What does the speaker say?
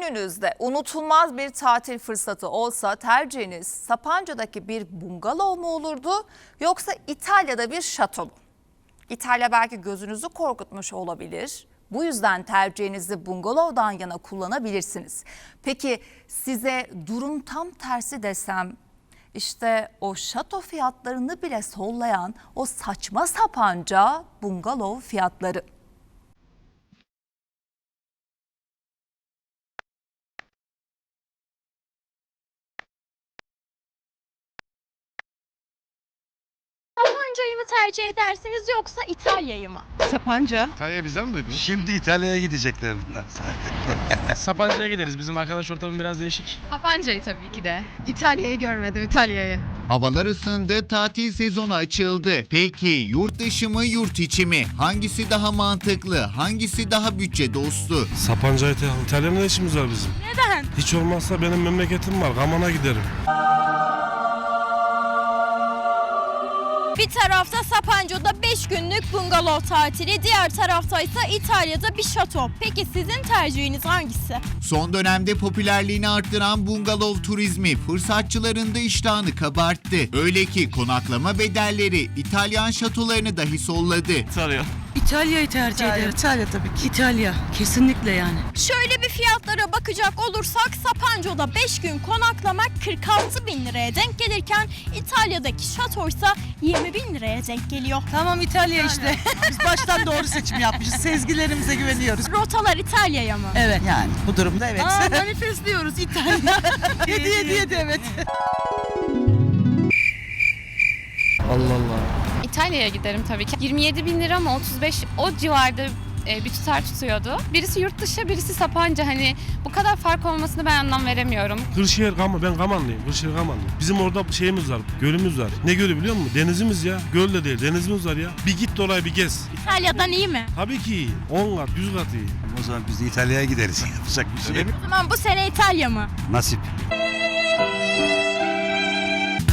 Önünüzde unutulmaz bir tatil fırsatı olsa tercihiniz Sapanca'daki bir bungalov mu olurdu yoksa İtalya'da bir şato mu? İtalya belki gözünüzü korkutmuş olabilir. Bu yüzden tercihinizi bungalovdan yana kullanabilirsiniz. Peki size durum tam tersi desem işte o şato fiyatlarını bile sollayan o saçma sapanca bungalov fiyatları. Sapanca'yı mı tercih edersiniz yoksa İtalya'yı mı? Sapanca. İtalya bizden mi duydun? Şimdi İtalya'ya gidecekler bunlar. Sapanca'ya gideriz. Bizim arkadaş ortamı biraz değişik. Sapanca'yı tabii ki de. İtalya'yı görmedim İtalya'yı. Havalar ısındı, tatil sezonu açıldı. Peki yurt dışı mı yurt içi mi? Hangisi daha mantıklı? Hangisi daha bütçe dostu? Sapanca İtal- İtalya'nın ne işimiz var bizim? Neden? Hiç olmazsa benim memleketim var. Gaman'a giderim. Bir tarafta Sapanca'da 5 günlük bungalov tatili, diğer tarafta ise İtalya'da bir şato. Peki sizin tercihiniz hangisi? Son dönemde popülerliğini arttıran bungalov turizmi fırsatçıların da iştahını kabarttı. Öyle ki konaklama bedelleri İtalyan şatolarını dahi solladı. İtalya'yı tercih ederim. İtalya tabii ki. İtalya. Kesinlikle yani. Şöyle bir fiyatlara bakacak olursak Sapanca'da 5 gün konaklamak 46 bin liraya denk gelirken İtalya'daki şato ise 20 bin liraya denk geliyor. Tamam İtalya işte. Biz baştan doğru seçim yapmışız. Sezgilerimize güveniyoruz. Rotalar İtalya'ya mı? Evet. Yani bu durumda evet. Aa, manifestliyoruz İtalya. hediye hediye de evet. İtalya'ya giderim tabii ki. 27 bin lira mı 35 o civarda e, bir tutar tutuyordu. Birisi yurt dışı birisi Sapanca hani bu kadar fark olmasını ben anlam veremiyorum. Kırşehir Gaman. Ben Gamanlıyım. Kırşehir Gamanlıyım. Bizim orada şeyimiz var. Gölümüz var. Ne gölü biliyor musun? Denizimiz ya. Göl de değil. Denizimiz var ya. Bir git de oraya bir gez. İtalya'dan iyi mi? Tabii ki iyi. 10 kat, 100 kat iyi. O zaman biz de İtalya'ya gideriz. Yapacak bir şey yok. O zaman bu sene İtalya mı? Nasip.